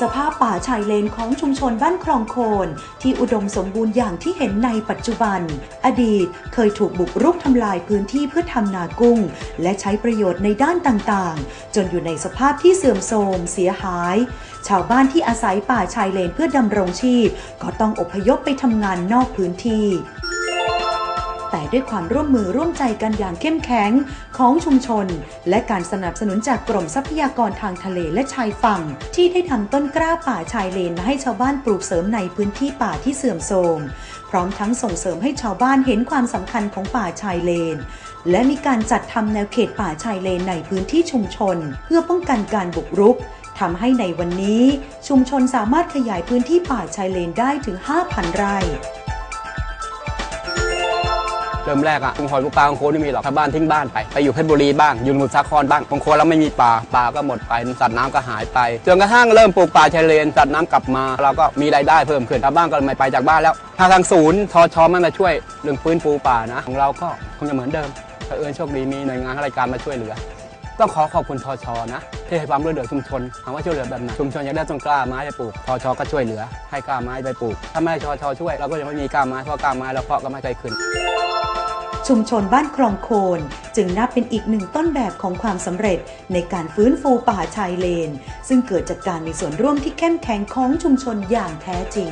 สภาพป่าชายเลนของชุมชนบ้านคลองโคน ที่อุดมสมบูรณ์อย่างที่เห็นในปัจจุบัน อดีตเคยถูกบุกรุกทำลายพื้นที่เพื่อทำนากุ้ง และใช้ประโยชน์ในด้านต่างๆ จนอยู่ในสภาพที่เสื่อมโทรมเสียหาย ชาวบ้านที่อาศัยป่าชายเลนเพื่อดำรงชีพ ก็ต้องอพยพไปทำงานนอกพื้นที่ แต่ด้วยความร่วมมือร่วมใจกันอย่างเข้มแข็งของชุมชน และการสนับสนุนจากกรมทรัพยากรทางทะเลและชายฝั่ง ที่ได้ทำต้นกล้าป่าชายเลนมาให้ชาวบ้านปลูกเสริมในพื้นที่ป่าที่เสื่อมโทรมพร้อมทั้งส่งเสริมให้ชาวบ้านเห็นความสำคัญของป่าชายเลน และมีการจัดทำแนวเขตป่าชายเลนในพื้นที่ชุมชน เพื่อป้องกันการบุกรุกทำให้ในวันนี้ ชุมชนสามารถขยายพื้นที่ป่าชายเลนได้ถึง 5,000 ไร่ ริ่มแรกอะกรุงหอยกุปลาของโคนไม่มีหรอกชาวบ้านทิ้งบ้านไปไปอยู่เพชรบุรีบ้างอยู่สมุทรสาครบ้างบางคนแล้วไม่มีป่าป่าก็หมดไปสัตว์น้ำก็หายไปจนกระทั่งเริ่มปลูกป่าชายเลนสัตว์น้ำกลับมา เราก็มีรายได้เพิ่มขึ้นชาวบ้านก็ไม่ไปจากบ้านแล้วถ้าทางศูนย์ทชไม่มาช่วยเรื่องฟื้นฟูป่านะ ของเราก็คงจะเหมือนเดิมเผอิญโชคดีมีหน่วยงานรายการมาช่วยเหลือ ต้องขอขอบคุณทชนะที่ให้ความร่วมเหลือชุมชนถามว่าช่วยเหลือแบบไหนชุมชนอยากได้ต้นกล้าไม้ไปปลูกทชก็ช่วยเหลือ ให้กล้าไม้ไปปลูก ถ้าไม่ให้ทชช่วยเราก็ยังไม่มีกล้าไม้เพราะกล้าไม้เราเพาะก็ไม่เคยขึ้น ชุมชนบ้านคลองโคน จึงนับเป็นอีกหนึ่งต้นแบบของความสำเร็จในการฟื้นฟูป่าชายเลน ซึ่งเกิดจากการมีส่วนร่วมที่เข้มแข็งของชุมชนอย่างแท้จริง